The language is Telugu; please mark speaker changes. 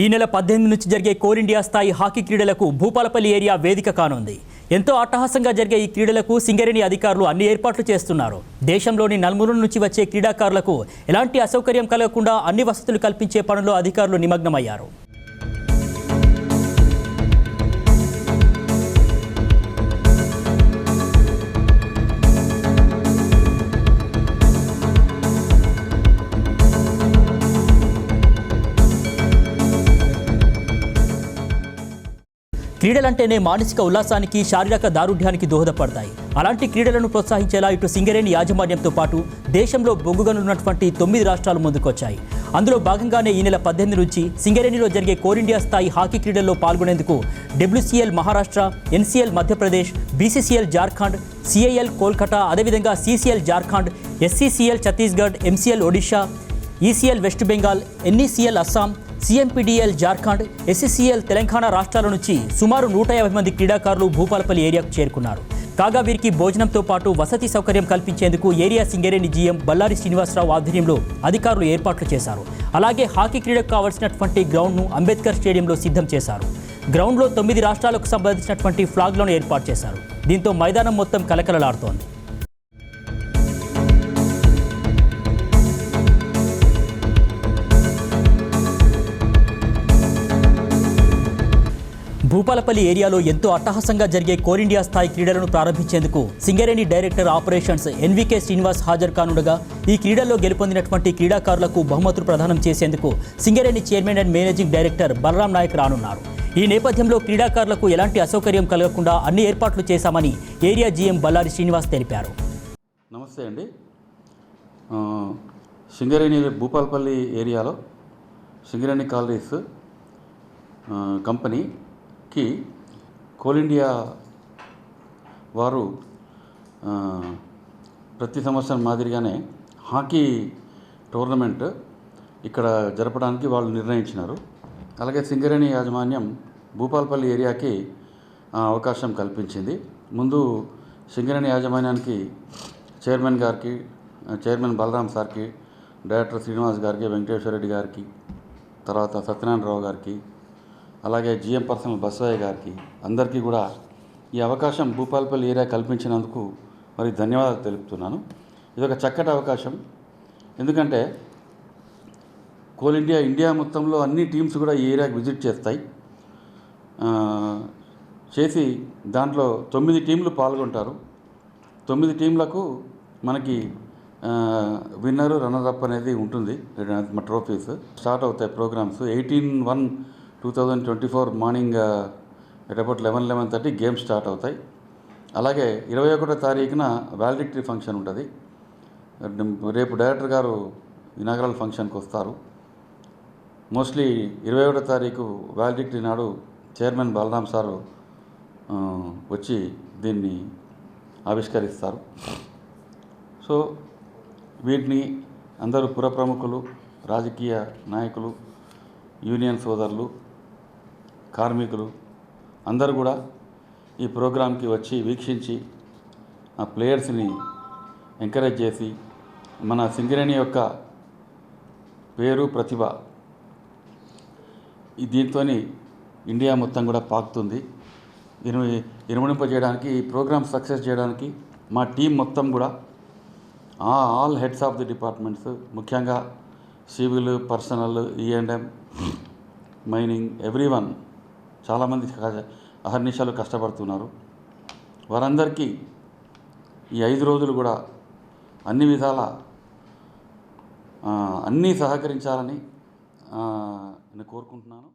Speaker 1: ఈ నెల పద్దెనిమిది నుంచి జరిగే కోల్ ఇండియా స్థాయి హాకీ క్రీడలకు భూపాలపల్లి ఏరియా వేదిక కానుంది. ఎంతో అట్టహాసంగా జరిగే ఈ క్రీడలకు సింగరేణి అధికారులు అన్ని ఏర్పాట్లు చేస్తున్నారు. దేశంలోని నలుమూల నుంచి వచ్చే క్రీడాకారులకు ఎలాంటి అసౌకర్యం కలగకుండా అన్ని వసతులు కల్పించే పనుల్లో అధికారులు నిమగ్నమయ్యారు. క్రీడలంటేనే మానసిక ఉల్లాసానికి శారీరక దారుఢ్యానికి దోహదపడతాయి. అలాంటి క్రీడలను ప్రోత్సహించేలా ఇటు సింగరేణి యాజమాన్యంతో పాటు దేశంలో బొగ్గుగనున్నటువంటి తొమ్మిది రాష్ట్రాలు ముందుకొచ్చాయి. అందులో భాగంగానే ఈ నెల పద్దెనిమిది నుంచి సింగరేణిలో జరిగే కోర్ ఇండియా స్థాయి హాకీ క్రీడల్లో పాల్గొనేందుకు WCL Maharashtra NCL Madhya Pradesh BCCL Jharkhand CIL Kolkata అదేవిధంగా CCL Jharkhand SCCL Chhattisgarh MCL Odisha ECL west Bengal NECL Assam CMPDL Jharkhand SCCL Telangana రాష్ట్రాల నుంచి సుమారు నూట యాభై మంది క్రీడాకారులు భూపాలపల్లి ఏరియాకు చేరుకున్నారు. కాగా వీరికి భోజనంతో పాటు వసతి సౌకర్యం కల్పించేందుకు ఏరియా సింగరేణి జీఎం బల్లారి శ్రీనివాసరావు ఆధ్వర్యంలో అధికారులు ఏర్పాట్లు చేశారు. అలాగే హాకీ క్రీడకు కావాల్సినటువంటి గ్రౌండ్ను అంబేద్కర్ స్టేడియంలో సిద్ధం చేశారు. గ్రౌండ్లో తొమ్మిది రాష్ట్రాలకు సంబంధించినటువంటి ఫ్లాగ్లను ఏర్పాటు చేశారు. దీంతో మైదానం మొత్తం కలకలలాడుతోంది. భూపాలపల్లి ఏరియాలో ఎంతో అట్టహాసంగా జరిగే కోరిండియా స్థాయి క్రీడలను ప్రారంభించేందుకు Singareni director operations N V K Srinivas హాజరు కానుండగా ఈ క్రీడల్లో గెలుపొందినటువంటి క్రీడాకారులకు బహుమతులు ప్రదానం చేసేందుకు Singareni chairman and managing director Balram Naik రానున్నారు. ఈ నేపథ్యంలో క్రీడాకారులకు ఎలాంటి అసౌకర్యం కలగకుండా అన్ని ఏర్పాట్లు చేశామని ఏరియా జీఎం బల్లారి శ్రీనివాస్ తెలిపారు.
Speaker 2: నమస్తే అండి. సింగరేణి భూపాలపల్లి ఏరియాలో సింగరేణి కాలనీస్ కంపెనీ కి కోల్ ఇండియా వారు ప్రతి సంవత్సరం మాదిరిగానే హాకీ టోర్నమెంట్ ఇక్కడ జరపడానికి వాళ్ళు నిర్ణయించినారు. అలాగే సింగరేణి యాజమాన్యం భూపాల్పల్లి ఏరియాకి అవకాశం కల్పించింది. ముందు సింగరేణి యాజమాన్యానికి చైర్మన్ గారికి చైర్మన్ బలరాం సార్కి డైరెక్టర్ శ్రీనివాస్ గారికి వెంకటేశ్వర రెడ్డి గారికి తర్వాత సత్యనారాయణరావు గారికి అలాగే జిఎం పర్సనల్ బస్వయ్య గారికి అందరికీ కూడా ఈ అవకాశం భూపాలపల్లి ఏరియా కల్పించినందుకు మరి ధన్యవాదాలు తెలుపుతున్నాను. ఇది ఒక చక్కటి అవకాశం. ఎందుకంటే కోల్ ఇండియా ఇండియా మొత్తంలో అన్ని టీమ్స్ కూడా ఈ ఏరియాకి విజిట్ చేస్తాయి. చేసి దాంట్లో తొమ్మిది టీంలు పాల్గొంటారు. తొమ్మిది టీంలకు మనకి విన్నర్ రన్నర్ అప్ అనేది ఉంటుంది. మా ట్రోఫీస్. స్టార్ట్ అవుతాయి programmes. Eighteen one two thousand twenty four morning at eleven eleven thirty games start అవుతాయి. అలాగే ఇరవై ఒకటో తారీఖున వ్యాలిడిక్టరీ ఫంక్షన్ ఉంటుంది. రేపు డైరెక్టర్ గారు ఇనాగరల్ ఫంక్షన్కి వస్తారు. మోస్ట్లీ ఇరవై ఒకటో తారీఖు వ్యాలిడిక్టరీ నాడు చైర్మన్ బలరాం సారు వచ్చి దీన్ని ఆవిష్కరిస్తారు. సో వీటిని అందరూ పుర ప్రముఖులు రాజకీయ నాయకులు యూనియన్ సోదరులు కార్మికులు అందరూ కూడా ఈ ప్రోగ్రాంకి వచ్చి వీక్షించి ఆ ప్లేయర్స్ని ఎంకరేజ్ చేసి మన సింగరేణి యొక్క పేరు ప్రతిభ దీంతో ఇండియా మొత్తం కూడా పాకుతుంది. ఇరు ఇరుమడింప చేయడానికి ఈ ప్రోగ్రామ్ సక్సెస్ చేయడానికి మా టీం మొత్తం కూడా ఆ all heads of the departments ముఖ్యంగా civil personnel E and M mining every one చాలామంది అహర్నిశాలు కష్టపడుతున్నారు. వారందరికీ ఈ ఐదు రోజులు కూడా అన్ని విధాల అన్నీ సహకరించాలని నేను కోరుకుంటున్నాను.